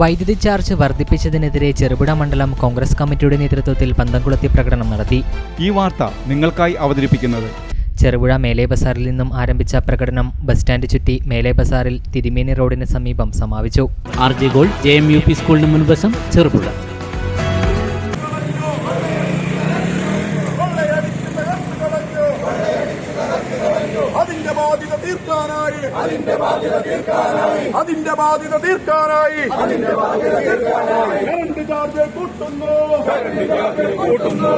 വൈദ്യുതി ചാർജ് വർദ്ധിപ്പിച്ചതിനെതിരെ ചെറുപുഴ മണ്ഡലം കോൺഗ്രസ് കമ്മിറ്റിയുടെ നേതൃത്വത്തിൽ പന്തംകുളത്തി പ്രകടനം നടത്തി. ഈ വാർത്ത നിങ്ങൾക്കായി അവതരിപ്പിക്കുന്നത്. ചെറുപുഴ മേലെ ബസാറിൽ നിന്നും ആരംഭിച്ച പ്രകടനം ബസ് സ്റ്റാൻഡ് ചുറ്റി മേലെ ബസാറിൽ തിരുമേനി റോഡിന് സമീപം സമാപിച്ചു. R J Gold J M U P സ്കൂളിന് മുൻവശം ചെറുപുഴ. അതിന്റെ ബാധ്യത തീർക്കാനായി. അതിന്റെ ബാധ്യത തീർക്കാനായി. അതിന്റെ ബാധ്യത തീർക്കാനായി. കറണ്ട് ചാർജ് കൂട്ടുന്നു. കറണ്ട് ചാർജ് കൂട്ടുന്നു.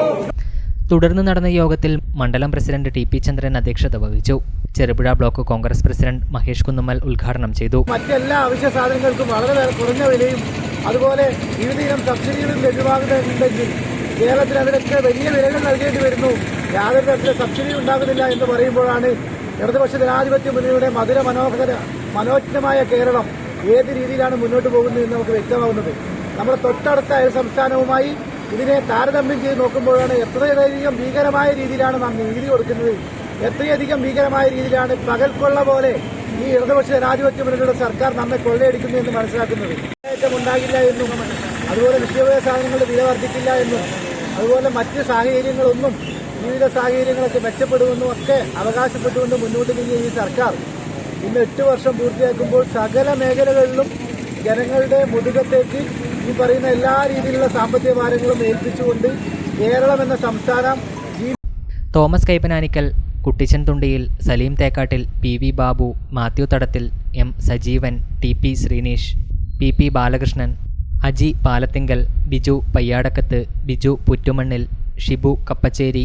തുടർന്ന് നടന്ന യോഗത്തിൽ മണ്ഡലം പ്രസിഡന്റ് ടി പി ചന്ദ്രൻ അധ്യക്ഷത വഹിച്ചു. ചെറുപുഴ ബ്ലോക്ക് കോൺഗ്രസ് പ്രസിഡന്റ് മഹേഷ് കുന്നുമ്മൽ ഉദ്ഘാടനം ചെയ്തു. മറ്റെല്ലാ അവശ്യ സാധനങ്ങൾക്കും വളരെ കുറഞ്ഞ വിലയും അതുപോലെ വിവിധയിനം സബ്സിഡികളും ലഭ്യമാകുന്നുണ്ടെങ്കിൽ കേരളത്തിൽ അതിനൊക്കെ വലിയ വിലകൾ നൽകേണ്ടി വരുന്നു. യാതൊരു തരത്തിലെ സബ്സിഡി ഉണ്ടാകുന്നില്ല എന്ന് പറയുമ്പോഴാണ് ഇടതുപക്ഷ ജനാധിപത്യ മുന്നണിയുടെ മധുര മനോഹര മനോജ്ഞമായ കേരളം ഏത് രീതിയിലാണ് മുന്നോട്ട് പോകുന്നത് എന്ന് നമുക്ക് വ്യക്തമാകുന്നത് നമ്മുടെ തൊട്ടടുത്ത അയൽ സംസ്ഥാനവുമായി ഇതിനെ താരതമ്യം ചെയ്ത് നോക്കുമ്പോഴാണ് എത്രയധികം ഭീകരമായ രീതിയിലാണ് നാം നീതി കൊടുക്കുന്നത്. എത്രയധികം ഭീകരമായ രീതിയിലാണ് പകൽക്കൊള്ള പോലെ ഈ ഇടതുപക്ഷ ജനാധിപത്യ മുന്നണിയുടെ സർക്കാർ നമ്മെ കൊള്ളയടിക്കുന്നു എന്ന് മനസ്സിലാക്കുന്നത്. ഉണ്ടാകില്ല എന്നും അതുപോലെ നിത്യോപയോഗ സാധനങ്ങളുടെ വില വർദ്ധിക്കില്ല എന്നും അതുപോലെ മറ്റ് സാഹചര്യങ്ങളൊന്നും ജീവിത സാഹചര്യങ്ങളൊക്കെ മെച്ചപ്പെടുമെന്നും ഒക്കെ അവകാശപ്പെട്ടുകൊണ്ട് മുന്നോട്ട് നീങ്ങിയ ഈ സർക്കാർ ഇന്ന് എട്ട് വർഷം പൂർത്തിയാക്കുമ്പോൾ സകല മേഖലകളിലും ജനങ്ങളുടെ മുതുകത്തേക്ക് ഈ പറയുന്ന എല്ലാ രീതിയിലുള്ള സാമ്പത്തിക ഭാരങ്ങളും ഏൽപ്പിച്ചുകൊണ്ട് കേരളം എന്ന സംസ്ഥാനം Thomas Kaippananikkal Kuttichan Thundiyil Saleem Thekkattil P V Babu Mathew Thadathil M Sajeevan T P Sreenish P P Balakrishnan Aji Palathingal Biju Payyadakkath Biju Puttumannil Shibu Kappacheri